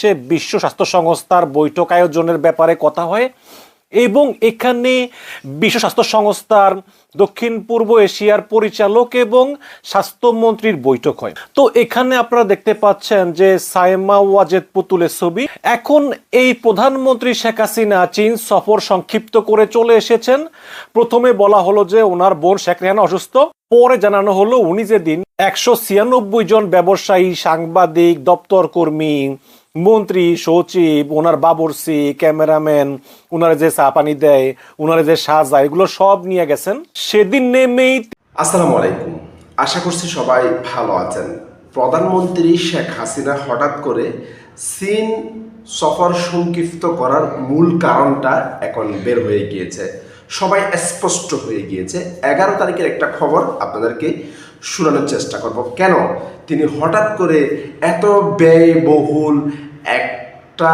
সে বিশ্ব স্বাস্থ্য সংস্থার বৈঠক আয়োজনের ব্যাপারে কথা হয় এবং এখানে বিশ্ব স্বাস্থ্য সংস্থার দক্ষিণ পূর্ব এশিয়ার পরিচালক এবং স্বাস্থ্যমন্ত্রীর বৈঠক হয়। তো এখানে আপনারা দেখতে পাচ্ছেন যে সাইমা ওয়াজেদ পুতুলের ছবি। এখন এই প্রধানমন্ত্রী শেখ হাসিনা চীন সফর সংক্ষিপ্ত করে চলে এসেছেন। প্রথমে বলা হলো যে ওনার বোন শেখ রেহানা অসুস্থ। পরে জানানো হলো উনি যেদিন একশো ছিয়ানব্বই জন ব্যবসায়ী, সাংবাদিক দপ্তর কর্মী মন্ত্রী, সচিব, ওনার বাবরসি, ক্যামেরাম্যান, ওনারা যে চা পানি দেয়, ওনারা যে সাজা, এগুলো সব নিয়ে গেছেন। সেদিন নেমেই আসসালামু আলাইকুম। আশা করছি সবাই ভালো আছেন। প্রধানমন্ত্রী শেখ হাসিনা হঠাৎ করে চীন সফর সংক্ষিপ্ত করার মূল কারণটা এখন বের হয়ে গিয়েছে। সবাই স্পষ্ট হয়ে গিয়েছে। এগারো তারিখের একটা খবর আপনাদেরকে শোনানোর চেষ্টা করব। কেন? তিনি হঠাৎ করে এত ব্যয়বহুল একটা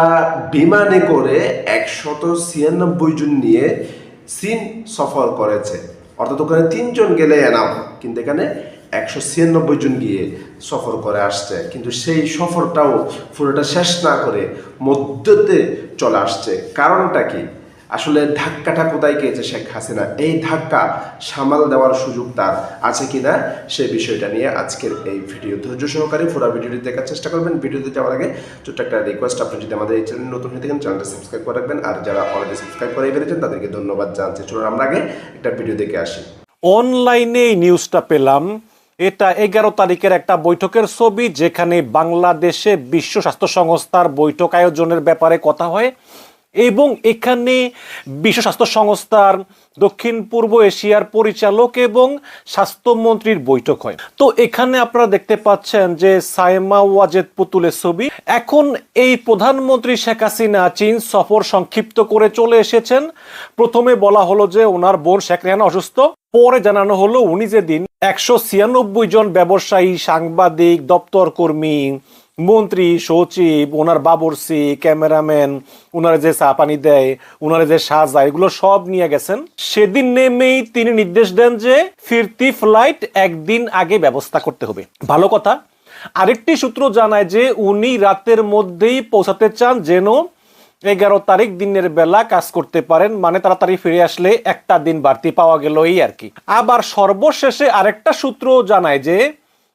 বিমানে করে একশত ছিয়ানব্বই জন নিয়ে চীন সফর করেছে। অর্থাৎ ওখানে তিনজন গেলে এনাম কিন্তু এখানে একশো ছিয়ানব্বই জন গিয়ে সফর করে আসছে। কিন্তু সেই সফরটাও পুরোটা শেষ না করে মধ্যতে চলে আসছে। কারণটা কি? আসলে ধাক্কাটা কোথায় গিয়েছে শেখ হাসিনা? এই ধাক্কা সামাল দেওয়ার সুযোগ তার আছে কিনা সেই বিষয়টা নিয়ে আজকের এই ভিডিও। ধৈর্য সহকারে পুরো ভিডিওটি দেখার চেষ্টা করবেন। ভিডিওতে যাওয়ার আগে ছোট্ট একটা রিকোয়েস্ট আপনি যদি আমাদের এই চ্যানেল নতুন হয়ে থাকেন চ্যানেলটা সাবস্ক্রাইব করে রাখবেন। আর যারা অলরেডি সাবস্ক্রাইব করে ফেলেছেন, তাদেরকে ধন্যবাদ জানছি চলুন আমরা আগে একটা ভিডিও দেখে আসি। অনলাইনে এই নিউজটা পেলাম। এটা এগারো তারিখের একটা বৈঠকের ছবি, যেখানে বাংলাদেশে বিশ্ব স্বাস্থ্য সংস্থার বৈঠক আয়োজনের ব্যাপারে কথা হয়। এবং এখানে বিশ্ব স্বাস্থ্য সংস্থার দক্ষিণ পূর্ব এশিয়ার পরিচালক এবং স্বাস্থ্যমন্ত্রীর বৈঠক হয়। তো এখানে আপনারা দেখতে পাচ্ছেন যে সাইমা ওয়াজেদ পুতুলের ছবি। এখন এই প্রধানমন্ত্রী শেখ হাসিনা চীন সফর সংক্ষিপ্ত করে চলে এসেছেন। প্রথমে বলা হলো যে ওনার বোন শেখ রেহানা অসুস্থ। পরে জানানো হলো উনি যেদিন একশো ছিয়ানব্বই জন ব্যবসায়ী, সাংবাদিক দপ্তর কর্মী মন্ত্রী, সচিব, ওনার বাবরসি, ক্যামেরাম্যান, ওনারা যে চা পানি দেয়, ওনারা যে সাজা এগুলো সব নিয়ে গেছেন। সেদিন নেমেই তিনি নির্দেশ দেন যে ফিরতি ফ্লাইট একদিন আগে ব্যবস্থা করতে হবে। ভালো কথা। আরেকটি সূত্র জানায় যে উনি রাতের মধ্যেই পৌঁছাতে চান যেন এগারো তারিখ দিনের বেলা কাজ করতে পারেন মানে তাড়াতাড়ি ফিরে আসলে একটা দিন বাড়তি পাওয়া গেল এই আর কি। আবার সর্বশেষে আরেকটা সূত্র জানায় যে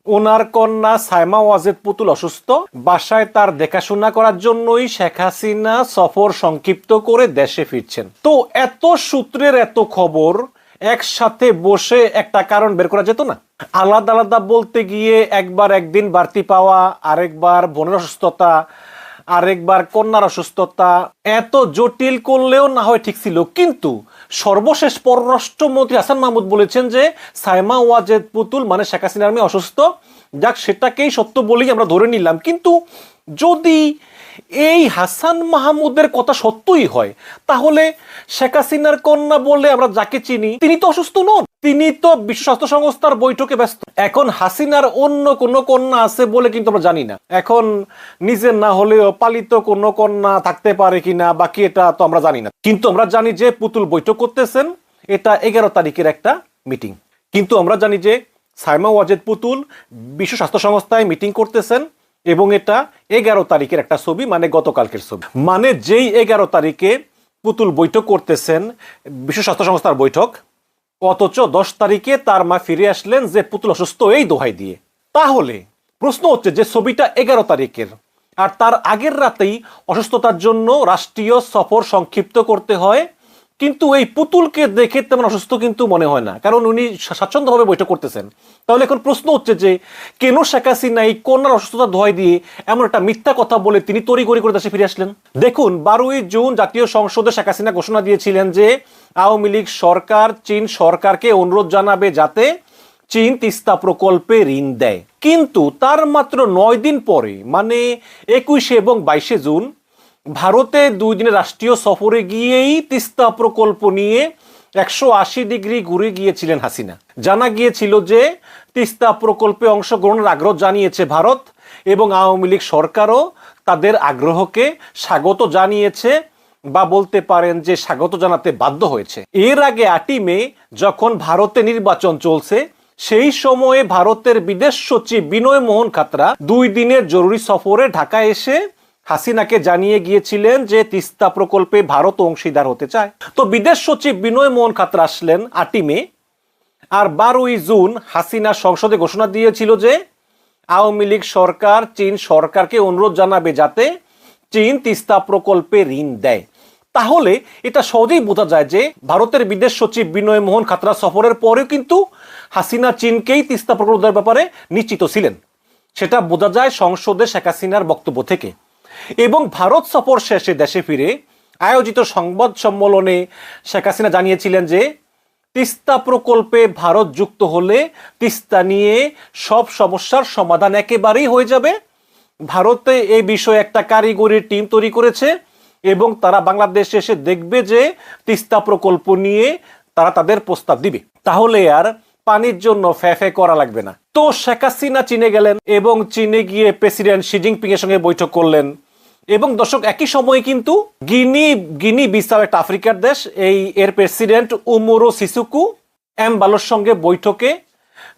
ওনার কন্যা সাইমা ওয়াজেদ পুতুল অসুস্থ। বাসায় তার দেখাশোনা করার জন্যই শেখ হাসিনা সফর সংক্ষিপ্ত করে দেশে ফিরছেন। তো এত সূত্রের এত খবর, একসাথে বসে একটা কারণ বের করা যেত না? আলাদা আলাদা বলতে গিয়ে একবার একদিন বাড়তি পাওয়া, আরেকবার বনের অসুস্থতা আরেকবার কন্যার অসুস্থতা এত জটিল করলেও না হয় ঠিক ছিল। কিন্তু সর্বশেষ পররাষ্ট্রমন্ত্রী হাসান মাহমুদ বলেছেন যে, সাইমা ওয়াজেদ পুতুল মানে শেখ হাসিনার মেয়ে অসুস্থ। যাক, সেটাকেই সত্য বলেই আমরা ধরে নিলাম। কিন্তু যদি এই হাসান মাহমুদের কথা সত্যই হয়। তাহলে শেখ হাসিনার কন্যা বলে আমরা যাকে চিনি, তিনি তো অসুস্থ নন। তিনি তো বিশ্ব স্বাস্থ্য সংস্থার বৈঠকে ব্যস্ত। এখন হাসিনার অন্য কোন কন্যা আছে বলে কিন্তু আমরা জানি না। এখন নিজের না হলেও পালিত কোন কন্যা থাকতে পারে কিনা বাকি এটা তো আমরা জানি না। কিন্তু আমরা জানি যে পুতুল বৈঠক করতেছেন, এটা এগারো তারিখের একটা মিটিং। কিন্তু আমরা জানি যে সাইমা ওয়াজেদ পুতুল বিশ্ব স্বাস্থ্য সংস্থায় মিটিং করতেছেন এবং এটা এগারো তারিখের একটা ছবি মানে গতকালকের ছবি। মানে যেই এগারো তারিখে পুতুল বৈঠক করতেছেন, বিশ্ব স্বাস্থ্য সংস্থার বৈঠক, অথচ দশ তারিখে তার মা ফিরে আসলেন যে পুতুল অসুস্থ, এই দোহাই দিয়ে। তাহলে প্রশ্ন হচ্ছে যে ছবিটা এগারো তারিখের, আর তার আগের রাতেই অসুস্থতার জন্য রাষ্ট্রীয় সফর সংক্ষিপ্ত করতে হয় কিন্তু এই পুতুলকে দেখে তেমন অসুস্থ কিন্তু মনে হয় না, কারণ উনি স্বাচ্ছন্দ্যভাবে বৈঠক করতেছেন। তাহলে এখন প্রশ্ন হচ্ছে যে, কেন শেখ হাসিনা এই কন্যার অসুস্থতা ধোয়াই দিয়ে এমন একটা মিথ্যা কথা বলে তিনি তড়িঘড়ি করে দেশে ফিরে আসলেন? দেখুন, বারোই জুন জাতীয় সংসদে শেখ হাসিনা ঘোষণা দিয়েছিলেন যে, আওয়ামী লীগ সরকার, চীন সরকারকে অনুরোধ জানাবে যাতে চীন তিস্তা প্রকল্পে ঋণ দেয়। কিন্তু তার মাত্র নয় দিন পরে মানে একুশে এবং বাইশে জুন ভারতে দুই দিনের রাষ্ট্রীয় সফরে গিয়েই তিস্তা প্রকল্প নিয়ে একশো আশি ডিগ্রি ঘুরে গিয়েছিলেন হাসিনা। জানা গিয়েছিল যে তিস্তা প্রকল্পে অংশগ্রহণের আগ্রহ জানিয়েছে ভারত এবং আওয়ামী লীগ সরকারও তাদের আগ্রহকে স্বাগত জানিয়েছে বা বলতে পারেন যে স্বাগত জানাতে বাধ্য হয়েছে। এর আগে আটই মে যখন ভারতে নির্বাচন চলছে, সেই সময়ে ভারতের বিদেশ সচিব বিনয় মোহন খাতরা দুই দিনের জরুরি সফরে ঢাকা এসে হাসিনাকে জানিয়ে গিয়েছিলেন যে তিস্তা প্রকল্পে ভারত অংশীদার হতে চায়। তো বিদেশ সচিব বিনয় মোহন খাত্রা আসলেন আটই মে, আর বারোই জুন হাসিনা সংসদে ঘোষণা দিয়েছিল যে আওয়ামী লীগ সরকার চীন সরকারকে অনুরোধ জানাবে যাতে চীন তিস্তা প্রকল্পে ঋণ দেয়। তাহলে এটা সহজেই বোঝা যায় যে ভারতের বিদেশ সচিব বিনয় মোহন খাতরা সফরের পরেও কিন্তু হাসিনা চীনকেই তিস্তা প্রকল্প দেওয়ার ব্যাপারে নিশ্চিত ছিলেন। সেটা বোঝা যায় সংসদে শেখ হাসিনার বক্তব্য থেকে। এবং ভারত সফর শেষে দেশে ফিরে আয়োজিত সংবাদ সম্মেলনে শেখ হাসিনা জানিয়েছিলেন যে, তিস্তা প্রকল্পে ভারত যুক্ত হলে তিস্তা নিয়ে সব সমস্যার সমাধান একেবারেই হয়ে যাবে। ভারতে এই বিষয়ে একটা কারিগরি টিম তৈরি করেছে এবং তারা বাংলাদেশে এসে দেখবে যে, তিস্তা প্রকল্প নিয়ে তারা তাদের প্রস্তাব দিবে। তাহলে আর পানির জন্য ফ্যা ফ্যা করা লাগবে না। তো শেখ হাসিনা চীনে গেলেন এবং চীনে গিয়ে প্রেসিডেন্ট শি জিনপিং এর সঙ্গে বৈঠক করলেন। এবং দর্শক, একই সময়ে কিন্তু গিনি গিনি বিসাও একটা আফ্রিকার দেশ, এই এর প্রেসিডেন্ট উমোরো সিসুকু, এম বালোর সঙ্গে বৈঠকে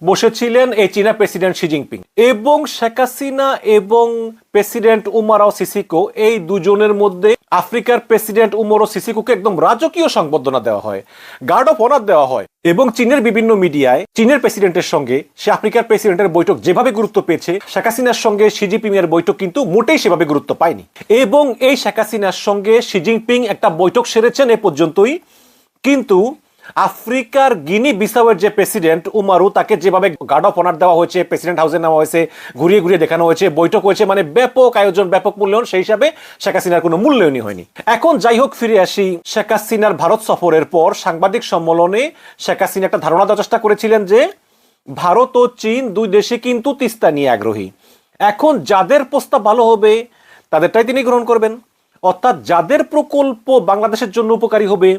বসেছিলেন এই চীনা প্রেসিডেন্ট শি জিনপিং। এবং শেখ হাসিনা এবং প্রেসিডেন্ট উমারাও সিসিকো এই দুজনের মধ্যে আফ্রিকার প্রেসিডেন্ট উমরো সিসিকুকে একদম রাজকীয় সংবর্ধনা দেওয়া হয়, গার্ড অফ অনার দেওয়া হয়। এবং চীনের বিভিন্ন মিডিয়ায় চীনের প্রেসিডেন্টের সঙ্গে সে আফ্রিকার প্রেসিডেন্টের বৈঠক যেভাবে গুরুত্ব পেয়েছে, শেখ হাসিনার সঙ্গে শি জিনপিং এর বৈঠক কিন্তু মোটেই সেভাবে গুরুত্ব পায়নি। এবং এই শেখ হাসিনার সঙ্গে শি জিনপিং একটা বৈঠক সেরেছেন এ পর্যন্তই। কিন্তু আফ্রিকার গিনি বিসাওয়ের যে প্রেসিডেন্ট উমারু, তাকে যেভাবে গার্ড অফ অনার দেওয়া হয়েছে প্রেসিডেন্ট হাউসে নেওয়া হয়েছে, ঘুরিয়ে ঘুরিয়ে দেখানো হয়েছে, বৈঠক হয়েছে মানে ব্যাপক আয়োজন, ব্যাপক মূল্যায়ন, সেই হিসাবে শেখ হাসিনার কোনো মূল্যায়নই হয়নি। এখন যাই হোক, ফিরে আসি শেখ হাসিনার ভারত সফরের পর সাংবাদিক সম্মেলনে শেখ হাসিনা একটা ধারণা দেওয়ার চেষ্টা করেছিলেন যে ভারত ও চীন দুই দেশে কিন্তু তিস্তা নিয়ে আগ্রহী। এখন যাদের প্রস্তাব ভালো হবে, তাদেরটাই তিনি গ্রহণ করবেন। অর্থাৎ যাদের প্রকল্প বাংলাদেশের জন্য উপকারী হবে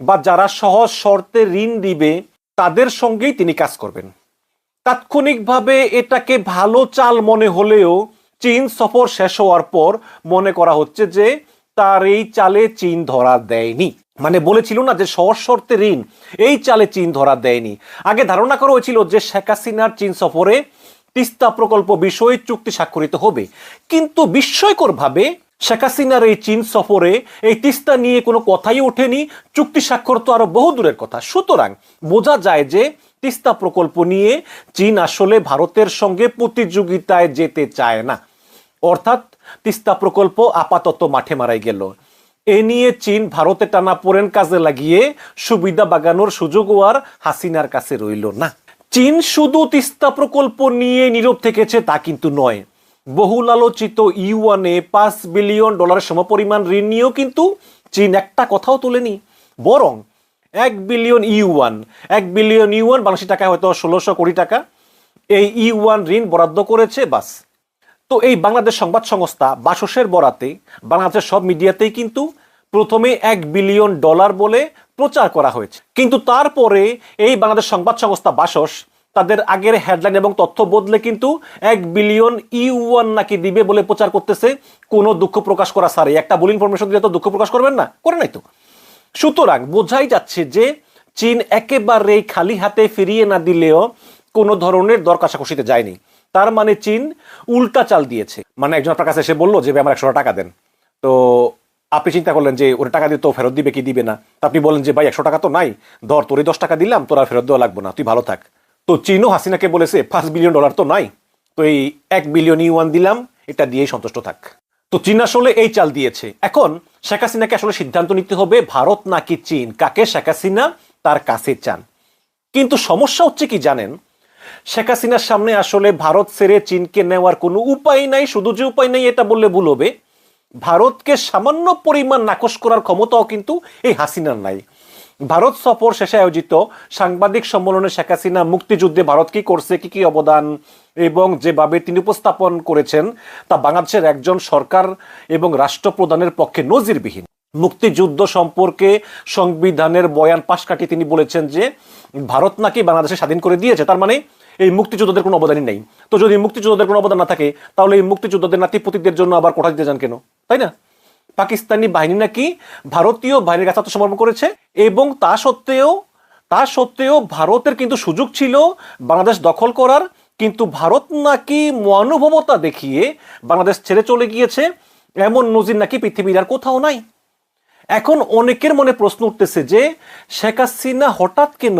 বা যারা সহজ শর্তে ঋণ দিবে, তাদের সঙ্গেই তিনি কাজ করবেন। তাৎক্ষণিকভাবে এটাকে ভালো চাল মনে হলেও চীন সফর শেষ হওয়ার পর মনে করা হচ্ছে যে তার এই চালে চীন ধরা দেয়নি। মানে বলেছিল না যে সহজ শর্তে ঋণ, এই চালে চীন ধরা দেয়নি। আগে ধারণা করা হয়েছিল যে শেখ হাসিনার চীন সফরে তিস্তা প্রকল্প বিষয়ে চুক্তি স্বাক্ষরিত হবে। কিন্তু বিস্ময়করভাবে শেখ হাসিনার এই চীন সফরে এই তিস্তা নিয়ে কোনো কথাই ওঠেনি। চুক্তি স্বাক্ষর তো আরও বহু দূরের কথা। সুতরাং বোঝা যায় যে তিস্তা প্রকল্প নিয়ে চীন আসলে ভারতের সঙ্গে প্রতিযোগিতায় যেতে চায় না। অর্থাৎ তিস্তা প্রকল্প আপাতত মাঠে মারাই গেল। এ নিয়ে চীন ভারতে টানা পড়েন কাজে লাগিয়ে সুবিধা বাগানোর সুযোগও আর হাসিনার কাছে রইল না। চীন শুধু তিস্তা প্রকল্প নিয়ে নীরব থেকেছে তা কিন্তু নয়। বহুল আলোচিত ইউয়ানে পাঁচ বিলিয়ন ডলারের সমপরিমাণ ঋণ নিয়েও কিন্তু চীন একটা কথাও তোলেনি। বরং এক বিলিয়ন ইউয়ান, এক বিলিয়ন ইউয়ান বাংলাদেশি টাকায় হয়তো ষোলোশো কোটি টাকা এই ইউয়ান ঋণ বরাদ্দ করেছে, বাস। তো এই বাংলাদেশ সংবাদ সংস্থা বাসসের বরাতে বাংলাদেশের সব মিডিয়াতেই কিন্তু প্রথমে এক বিলিয়ন ডলার বলে প্রচার করা হয়েছে। কিন্তু তারপরে এই বাংলাদেশ সংবাদ সংস্থা বাসস তাদের আগের হেডলাইন এবং তথ্য বদলে কিন্তু এক বিলিয়ন ইউয়ান নাকি দিবে বলে প্রচার করতেছে, কোনো দুঃখ প্রকাশ করা সারে একটা ভুল ইনফরমেশন দিলে তো দুঃখ প্রকাশ করবেন না? করে নাই তো। সুতরাং বোঝাই যাচ্ছে যে চীন একেবারেই খালি হাতে ফিরিয়ে না দিলেও কোনো ধরনের দর যায়নি। তার মানে চীন উল্টা চাল দিয়েছে। মানে একজন আপনার কাছে এসে বলল যে আমার একশো টাকা দেন। তো আপনি চিন্তা করলেন যে, ওরা টাকা দিয়ে তো ফেরত দিবে, কি দিবে না? আপনি বলেন যে, ভাই, একশো টাকা তো নাই। ধর, তোরই দশ টাকা দিলাম, তোর ফেরত দেওয়া লাগবে না। তুই ভালো থাক। তো চীনও হাসিনাকে বলেছে, পাঁচ বিলিয়ন ডলার তো নাই। তো এই এক বিলিয়ন ইউয়ান দিলাম, এটা দিয়েই সন্তুষ্ট থাক। তো চীন আসলে এই চাল দিয়েছে। এখন শেখ হাসিনাকে আসলে সিদ্ধান্ত নিতে হবে, ভারত নাকি চীন? কাকে শেখ হাসিনা? তার কাছে চান। কিন্তু সমস্যা হচ্ছে কি জানেন? শেখ হাসিনার সামনে আসলে ভারত ছেড়ে চীনকে নেওয়ার কোনো উপায় নাই, শুধু যে উপায় নাই এটা বললে ভুল হবে। ভারতকে সামান্য পরিমাণ নাকচ করার ক্ষমতাও কিন্তু এই হাসিনার নাই। ভারত সফর শেষে আয়োজিত সাংবাদিক সম্মেলনে শেখ হাসিনা মুক্তিযুদ্ধে ভারত কি করছে, কি কি অবদান, এবং যেভাবে তিনি উপস্থাপন করেছেন, তা বাংলাদেশের একজন সরকার এবং রাষ্ট্রপ্রধানের পক্ষে নজিরবিহীন। মুক্তিযুদ্ধ সম্পর্কে সংবিধানের বয়ান পাশ কাটিয়ে তিনি বলেছেন যে, ভারত নাকি বাংলাদেশে স্বাধীন করে দিয়েছে, তার মানে এই মুক্তিযোদ্ধাদের কোনো অবদানই নেই। তো যদি মুক্তিযোদ্ধাদের কোনো অবদান না থাকে, তাহলে এই মুক্তিযোদ্ধাদের নাতিপতিদের জন্য আবার কোঠা দিতে যান কেন? তাই না? পাকিস্তানি বাহিনী নাকি ভারতীয় বাহিনীর কাছে আত্মসমর্পণ করেছে এবং তা সত্ত্বেও তা সত্ত্বেও ভারতের কিন্তু সুযোগ ছিল বাংলাদেশ দখল করার, কিন্তু ভারত নাকি মনোভবতা দেখিয়ে বাংলাদেশ ছেড়ে চলে গিয়েছে। এমন নজির নাকি পৃথিবীর আর কোথাও নাই। এখন অনেকের মনে প্রশ্ন উঠতেছে যে, শেখ হাসিনা হঠাৎ কেন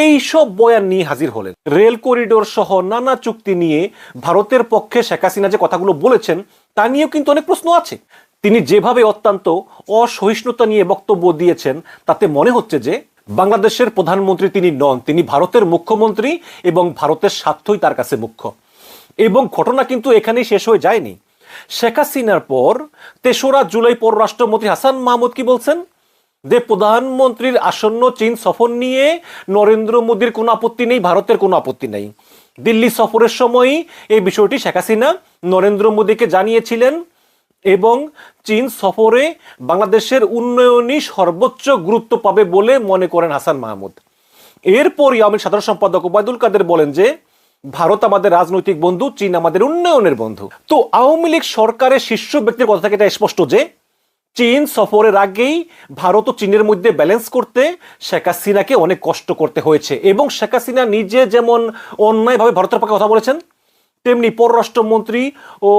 এই সব বয়ান নিয়ে হাজির হলেন? রেল করিডোর সহ নানা চুক্তি নিয়ে ভারতের পক্ষে শেখ হাসিনা যে কথাগুলো বলেছেন, তা নিয়েও কিন্তু অনেক প্রশ্ন আছে। তিনি যেভাবে অত্যন্ত অসহিষ্ণুতা নিয়ে বক্তব্য দিয়েছেন, তাতে মনে হচ্ছে যে বাংলাদেশের প্রধানমন্ত্রী তিনি নন, তিনি ভারতের মুখ্যমন্ত্রী এবং ভারতের স্বার্থই তার কাছে মুখ্য। এবং ঘটনা কিন্তু এখানেই শেষ হয়ে যায়নি। শেখ হাসিনার পর তেসরা জুলাই পররাষ্ট্রমন্ত্রী হাসান মাহমুদ কি বলছেন? যে প্রধানমন্ত্রীর আসন্ন চীন সফর নিয়ে নরেন্দ্র মোদীর কোনো আপত্তি নেই, ভারতের কোনো আপত্তি নেই। দিল্লি সফরের সময়ই এই বিষয়টি শেখ হাসিনা নরেন্দ্র মোদীকে জানিয়েছিলেন এবং চীন সফরে বাংলাদেশের উন্নয়নই সর্বোচ্চ গুরুত্ব পাবে বলে মনে করেন হাসান মাহমুদ। এরপরই আমি সাধারণ সম্পাদক ওবায়দুল কাদের বলেন যে, ভারত আমাদের রাজনৈতিক বন্ধু, চীন আমাদের উন্নয়নের বন্ধু। তো আওয়ামী লীগ সরকারের শীর্ষ ব্যক্তির কথা থেকে এটা স্পষ্ট যে, চীন সফরের আগেই ভারত ও চীনের মধ্যে ব্যালেন্স করতে শেখ হাসিনাকে অনেক কষ্ট করতে হয়েছে এবং শেখ হাসিনা নিজে যেমন অন্যায়ভাবে ভারতের পক্ষে কথা বলেছেন তেমনি পররাষ্ট্রমন্ত্রী ও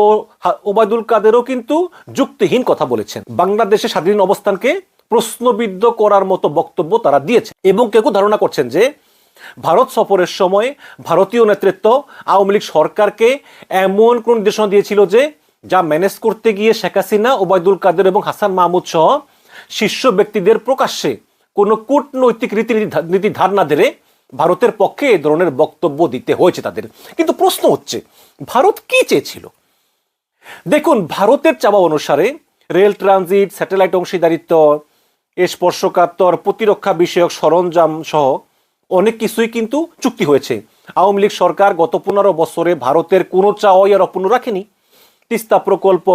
ওবায়দুল কাদেরও কিন্তু যুক্তিহীন কথা বলেছেন। বাংলাদেশের স্বাধীন অবস্থানকে প্রশ্নবিদ্ধ করার মতো বক্তব্য তারা দিয়েছে এবং কেউ ধারণা করছেন যে ভারত সফরের সময় ভারতীয় নেতৃত্ব আওয়ামী লীগ সরকারকে এমন কোন নির্দেশনা দিয়েছিল যে যা ম্যানেজ করতে গিয়ে শেখ হাসিনা, ওবায়দুল কাদের এবং হাসান মাহমুদ সহ শীর্ষ ব্যক্তিদের প্রকাশ্যে কোনো কূটনৈতিক রীতিনীতি নীতি ধার না ভারতের পক্ষে এ ধরনের বক্তব্য দিতে হয়েছে তাদের। কিন্তু প্রশ্ন হচ্ছে, ভারত কি চেয়েছিল? দেখুন, ভারতের চাওয়া অনুসারে রেল ট্রানজিট, স্যাটেলাইট অংশীদারিত্ব, এ স্পর্শকাতর প্রতিরক্ষা বিষয়ক সরঞ্জাম সহ অনেক কিছুই কিন্তু চুক্তি হয়েছে। আওয়ামী লীগ সরকার গত পনেরো বছরে ভারতের কোনো চাওয়াই আর অপূর্ণ রাখেনি। তিস্তা প্রকল্প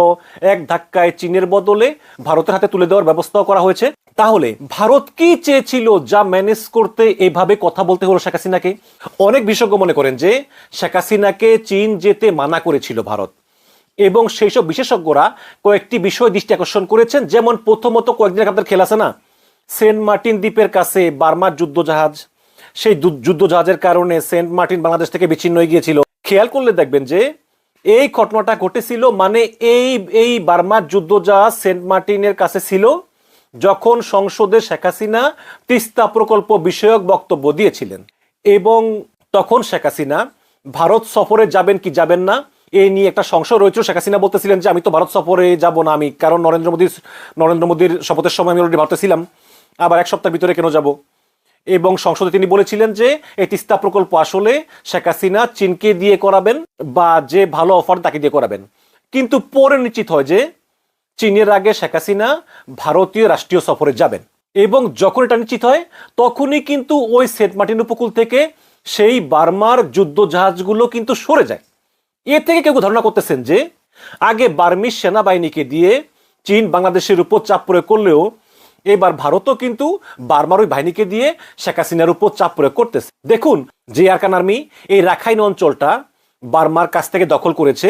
এক ধাক্কায় চীনের বদলে ভারতের হাতে তুলে দেওয়ার ব্যবস্থাও করা হয়েছে। তাহলে ভারত কি চেয়েছিল যা ম্যানেজ করতে এভাবে কথা বলতে হলো শেখ হাসিনাকে? অনেক বিশেষজ্ঞ মনে করেন যে শেখ হাসিনাকে চীন যেতে মানা করেছিল ভারত। এবং সেই সব বিশেষজ্ঞরা কয়েকটি বিষয় দৃষ্টি আকর্ষণ করেছেন। যেমন প্রথমত কয়েকদিন আগে আপনাদের খেলা আছে না? সেন্ট মার্টিন দ্বীপের কাছে বার্মার যুদ্ধজাহাজ। সেই যুদ্ধজাহাজের কারণে সেন্ট মার্টিন বাংলাদেশ থেকে বিচ্ছিন্ন হয়ে গিয়েছিল। খেয়াল করলে দেখবেন যে এই ঘটনাটা ঘটেছিল মানে এই এই বার্মার যুদ্ধজাহাজ সেন্ট মার্টিনের কাছে ছিল। যখন সংসদে শেখ হাসিনা তিস্তা প্রকল্প বিষয়ক বক্তব্য দিয়েছিলেন এবং তখন শেখ হাসিনা, ভারত সফরে যাবেন কি যাবেন না? এই নিয়ে একটা সংশয় রয়েছে শেখ হাসিনা বলতেছিলেন যে, আমি তো ভারত সফরে যাব না, আমি কারণ নরেন্দ্র মোদীর নরেন্দ্র মোদীর শপথের সময় আমি অলরেডি ভারতে ছিলাম আবার এক সপ্তাহ ভিতরে কেন যাব? এবং সংসদে তিনি বলেছিলেন যে, এই তিস্তা প্রকল্প আসলে শেখ হাসিনা চীনকে দিয়ে করাবেন বা যে ভালো অফার তাকে দিয়ে করাবেন। কিন্তু পরে নিশ্চিত হয় যে চীনের আগে শেখ হাসিনা ভারতীয় রাষ্ট্রীয় সফরে যাবেন। এবং যখন এটা নিশ্চিত হয়, তখনই কিন্তু ওই সেন্ট মার্টিন উপকূল থেকে সেই বার্মার যুদ্ধ জাহাজগুলো কিন্তু সরে যায়। এ থেকে কেউ ধারণা করতেছেন যে, আগে বার্মিস সেনাবাহিনীকে দিয়ে চীন বাংলাদেশের উপর চাপ প্রয়োগ করলেও এবার ভারতও কিন্তু বার্মার ওই বাহিনীকে দিয়ে শেখ হাসিনার উপর চাপ প্রয়োগ করতেছে। দেখুন, যে আর্মি এই রাখাইন অঞ্চলটা বার্মার কাছ থেকে দখল করেছে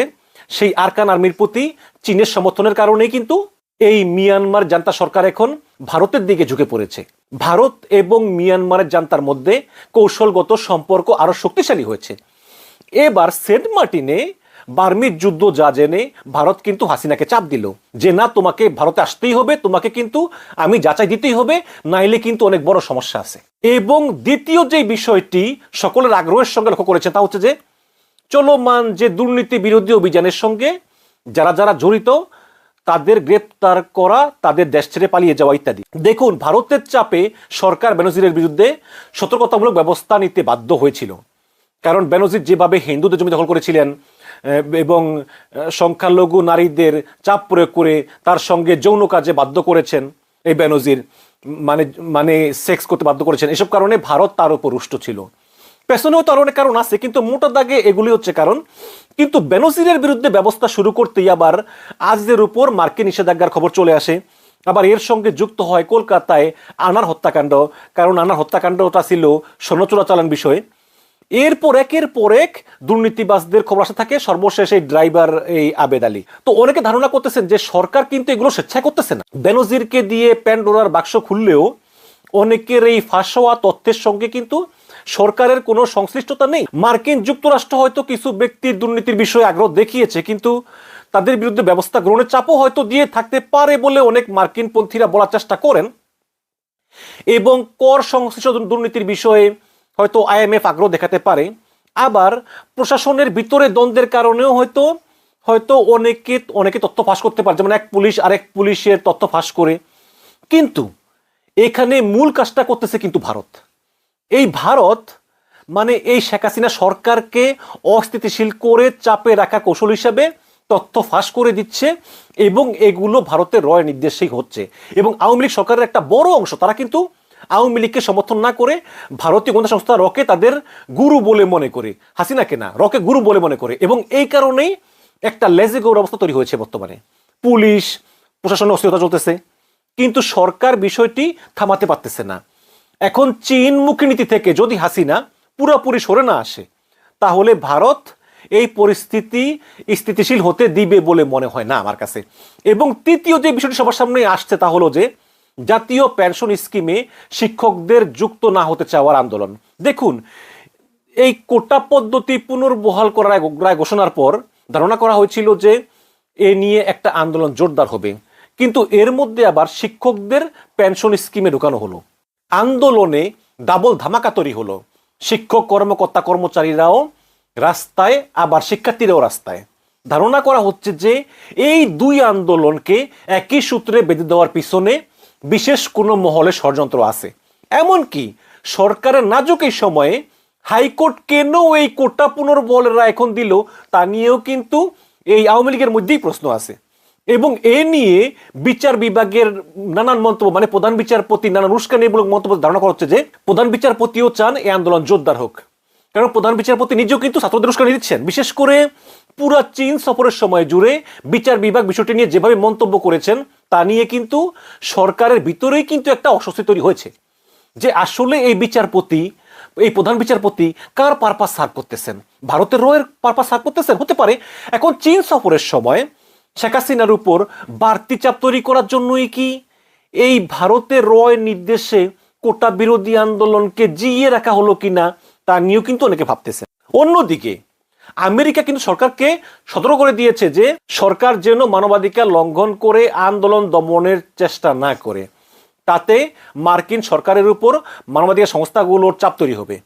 সেই আরকান আর্মির প্রতি চীনের সমর্থনের কারণেই কিন্তু এই মিয়ানমার জান্তা সরকার এখন ভারতের দিকে ঝুঁকে পড়েছে। ভারত এবং মিয়ানমারের জান্তার মধ্যে কৌশলগত সম্পর্ক আরও শক্তিশালী হয়েছে। এবার সেন্ট মার্টিনে বার্মির যুদ্ধ যা জেনে ভারত কিন্তু হাসিনাকে চাপ দিল যে, না, তোমাকে ভারতে আসতেই হবে, তোমাকে কিন্তু আমি যাচাই দিতেই হবে, নাইলে কিন্তু অনেক বড় সমস্যা আছে। এবং দ্বিতীয় যে বিষয়টি সকলের আগ্রহের সঙ্গে লক্ষ্য করেছে তা হচ্ছে যে চলমান যে দুর্নীতি বিরোধী অভিযানের সঙ্গে যারা যারা জড়িত, তাদের গ্রেপ্তার করা, তাদের দেশ ছেড়ে পালিয়ে যাওয়া ইত্যাদি। দেখুন, ভারতের চাপে সরকার বেনজিরের বিরুদ্ধে সতর্কতামূলক ব্যবস্থা নিতে বাধ্য হয়েছিল। কারণ বেনজির যেভাবে হিন্দুদের জমি দখল করেছিলেন এবং সংখ্যালঘু নারীদের চাপ প্রয়োগ করে তার সঙ্গে যৌন কাজে বাধ্য করেছেন এই বেনজির মানে মানে সেক্স করতে বাধ্য করেছেন। এসব কারণে ভারত তার উপর রুষ্ট ছিল। পেছনেও তার অনেক কারণ আছে, কিন্তু মোটা দাগে এগুলি হচ্ছে কারণ, কিন্তু বেনজিরের বিরুদ্ধে ব্যবস্থা শুরু করতেই আবার আজদের উপর মার্কিন নিষেধাজ্ঞার খবর চলে আসে। আবার এর সঙ্গে যুক্ত হয় কলকাতায় আনার হত্যাকাণ্ড, কারণ আনার হত্যাকাণ্ডটা ছিল স্বর্ণ চোরাচালান বিষয়ে। এরপর একের পর এক দুর্নীতিবাজদের খবর আসা থাকে, সর্বশেষ এই ড্রাইভার, এই আবেদ আলী। তো অনেকে ধারণা করতেছেন যে সরকার কিন্তু এগুলো স্বেচ্ছায় করতেছে না। বেনজিরকে দিয়ে প্যান্ডোরার বাক্স খুললেও অনেকের এই ফাঁস হওয়া তথ্যের সঙ্গে কিন্তু সরকারের কোনো সংশ্লিষ্টতা নেই। মার্কিন যুক্তরাষ্ট্র হয়তো কিছু ব্যক্তির দুর্নীতির বিষয়ে আগ্রহ দেখিয়েছে, কিন্তু তাদের বিরুদ্ধে ব্যবস্থা গ্রহণের চাপও হয়তো দিয়ে থাকতে পারে বলে অনেক মার্কিনপন্থীরা বলার চেষ্টা করেন। এবং কর সংশ্লিষ্ট দুর্নীতির বিষয়ে হয়তো আইএমএফ আগ্রহ দেখাতে পারে। আবার প্রশাসনের ভিতরে দ্বন্দ্বের কারণেও হয়তো হয়তো অনেকে অনেকে তথ্য ফাঁস করতে পারে, যেমন এক পুলিশ আরেক পুলিশের তথ্য ফাঁস করে। কিন্তু এখানে মূল কাজটা করতেছে কিন্তু ভারত। এই ভারত মানে এই শেখ হাসিনা সরকারকে অস্থিতিশীল করে চাপে রাখা কৌশল হিসাবে তথ্য ফাঁস করে দিচ্ছে এবং এগুলো ভারতের রয় নির্দেশেই হচ্ছে। এবং আওয়ামী লীগ সরকারের একটা বড় অংশ, তারা কিন্তু আওয়ামী লীগকে সমর্থন না করে ভারতীয় গোয়েন্দা সংস্থা রকে তাদের গুরু বলে মনে করে। হাসিনাকে না, রকে গুরু বলে মনে করে। এবং এই কারণেই একটা লেজে গৌর অবস্থা তৈরি হয়েছে বর্তমানে। পুলিশ, প্রশাসনের অস্থিরতা চলতেছে। কিন্তু সরকার বিষয়টি থামাতে পারতেছে না। এখন চীন মুখীনীতি থেকে যদি হাসিনা পুরোপুরি সরে না আসে, তাহলে ভারত এই পরিস্থিতি স্থিতিশীল হতে দিবে বলে মনে হয় না আমার কাছে। এবং তৃতীয় যে বিষয়টি সবার সামনে আসছে তা হলো যে, জাতীয় পেনশন স্কিমে শিক্ষকদের যুক্ত না হতে চাওয়ার আন্দোলন। দেখুন, এই কোটা পদ্ধতি পুনর্বহাল করার রায় ঘোষণার পর ধারণা করা হয়েছিল যে, এ নিয়ে একটা আন্দোলন জোরদার হবে। কিন্তু এর মধ্যে আবার শিক্ষকদের পেনশন স্কিমে ঢুকানো হলো। আন্দোলনে ডাবল ধামাকা তৈরি হলো। শিক্ষক, কর্মকর্তা, কর্মচারীরাও রাস্তায়, আবার শিক্ষার্থীরাও রাস্তায়। ধারণা করা হচ্ছে যে এই দুই আন্দোলনকে একই সূত্রে বেঁধে দেওয়ার পিছনে বিশেষ কোনো মহলে ষড়যন্ত্র আছে। এমনকি সরকারের নাজুক এই সময়ে হাইকোর্ট কেন এই কোটা পুনর্বলের এখন দিল তা নিয়েও কিন্তু এই আওয়ামী লীগের মধ্যেই প্রশ্ন আছে। এবং এ নিয়ে বিচার বিভাগের নানান মন্তব্য মানে প্রধান বিচারপতি নানান উস্কানিমূলক মন্তব্য ধারণা করা হচ্ছে যে প্রধান বিচারপতিও চান এই আন্দোলন জোরদার হোক। কারণ প্রধান বিচারপতি নিজেও কিন্তু ছাত্রদের উস্কানি দিচ্ছেন। বিশেষ করে পুরা চীন সফরের সময় জুড়ে বিচার বিভাগ বিষয়টি নিয়ে যেভাবে মন্তব্য করেছেন, তা নিয়ে কিন্তু সরকারের ভিতরেই কিন্তু একটা অস্বস্তি তৈরি হয়েছে যে আসলে এই বিচারপতি, এই প্রধান বিচারপতি কার পারপাস সার্ভ করতেছেন? ভারতের রয়ের পারপাস সার্ভ করতেছেন? হতে পারে। এখন চীন সফরের সময় শেখ হাসিনার উপর বাড়তি চাপ তৈরি করার জন্যই কি এই ভারতের রয় নির্দেশে কোটা বিরোধী আন্দোলনকে জিইয়ে রাখা হলো কিনা তা নিয়েও কিন্তু অনেকে ভাবতেছে। অন্যদিকে, আমেরিকা কিন্তু সরকারকে সতর্ক করে দিয়েছে যে সরকার যেন মানবাধিকার লঙ্ঘন করে আন্দোলন দমনের চেষ্টা না করে। তাতে মার্কিন সরকারের উপর মানবাধিকার সংস্থাগুলোর চাপ তৈরি হবে।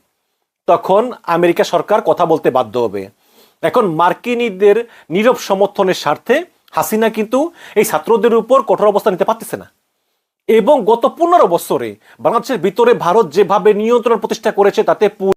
তখন আমেরিকা সরকার কথা বলতে বাধ্য হবে। এখন মার্কিনীদের নীরব সমর্থনের স্বার্থে হাসিনা কিন্তু এই ছাত্রদের উপর কঠোর অবস্থা নিতে পারতেছে না। এবং গত পনেরো বছরে বাংলাদেশের ভিতরে ভারত যেভাবে নিয়ন্ত্রণ প্রতিষ্ঠা করেছে, তাতে